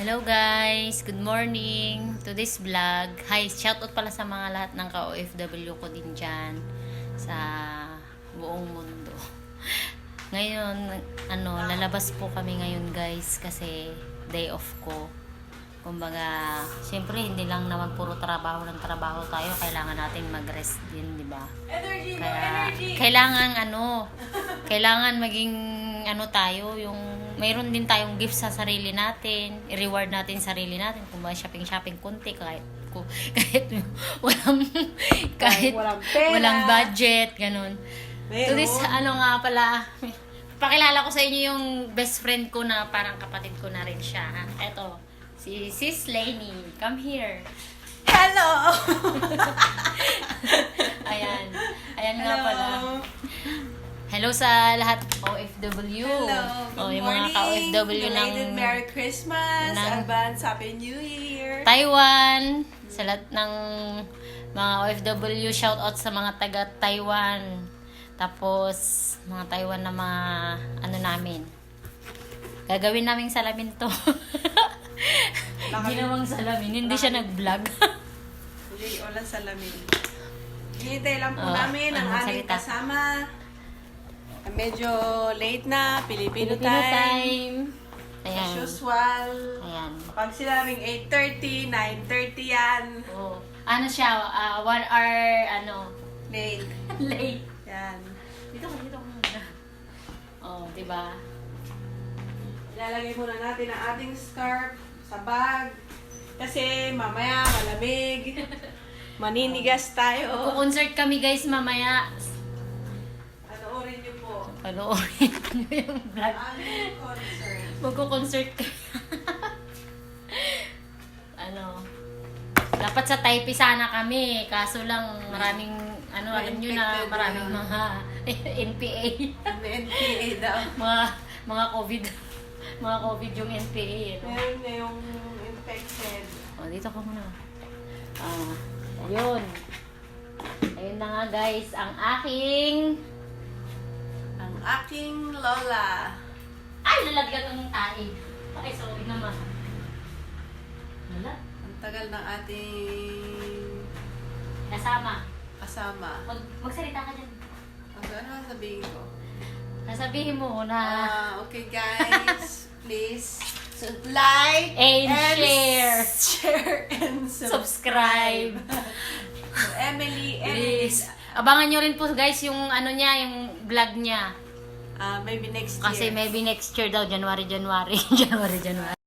Hello guys! Good morning to this vlog. Hi! Shoutout pala sa mga lahat ng ka-OFW ko din dyan sa buong mundo. Ngayon, ano, lalabas po kami ngayon guys kasi day off ko. Kumbaga, siyempre hindi lang naman puro trabaho ng trabaho tayo. Kailangan natin mag-rest din, di ba? Energy, Kaya, energy. kailangan ano, kailangan maging ano tayo, yung mayroon din tayong gift sa sarili natin, i-reward natin sarili natin, kung ba shopping-shopping konti, kahit, kung, kahit walang, kahit walang pera. walang budget, ganun. So Meron. this, ano nga pala, pakilala ko sa inyo yung best friend ko na parang kapatid ko na rin siya. ha? Eto, si Sis Lainey. Come here. Hello! Ayan. Ayan nga Hello. pala. Hello sa lahat OFW. Hello. O, Good Oh, yung mga morning. ka-OFW ng Belated Merry Christmas. ng- Advance Happy New Year. Taiwan. Sa lahat ng mga OFW, shout out sa mga taga Taiwan. Tapos, mga Taiwan na mga ano namin. Gagawin naming salamin to. Ginawang salamin. Hindi siya nag-vlog. Hindi, walang salamin. Hinihintay lang po Oh, namin ang aming kasama. Medyo late na, Filipino, Filipino time. time. As Ayan. usual. Ayan. Pag sinabing 8.30, 9.30 yan. Oh. Ano siya? ah, one hour, ano, Late. late. Yan. Dito ka, dito ka muna. Oh, di ba? Ilalagay muna natin ang ating scarf sa bag. Kasi mamaya malamig. Maninigas tayo. Magko-concert kami guys mamaya. Panoorin nyo yung vlog. Magko-concert ano, dapat sa Taipei sana kami. Kaso lang maraming, ano, alam nyo na maraming mga NPA. May NPA daw. mga, mga COVID. mga COVID yung NPA. Ano? Meron na yung infected. Oh, dito ka muna. Ah, ayun. Ayun na nga guys, ang aking... Ang aking lola. Ay, lalagyan ng tae. Ay, sorry naman. Wala. Ang tagal ng ating Kasama. kasama. Mag magsalita ka dyan. Ano ano ang sabihin ko? Sasabihin mo na Ah, okay guys, please like And share. share and subscribe. subscribe. Emily, Please. Emily, Abangan nyo rin po guys yung ano niya, yung vlog niya. Ah, maybe next Kasi year. maybe next year daw, January, January. January, January.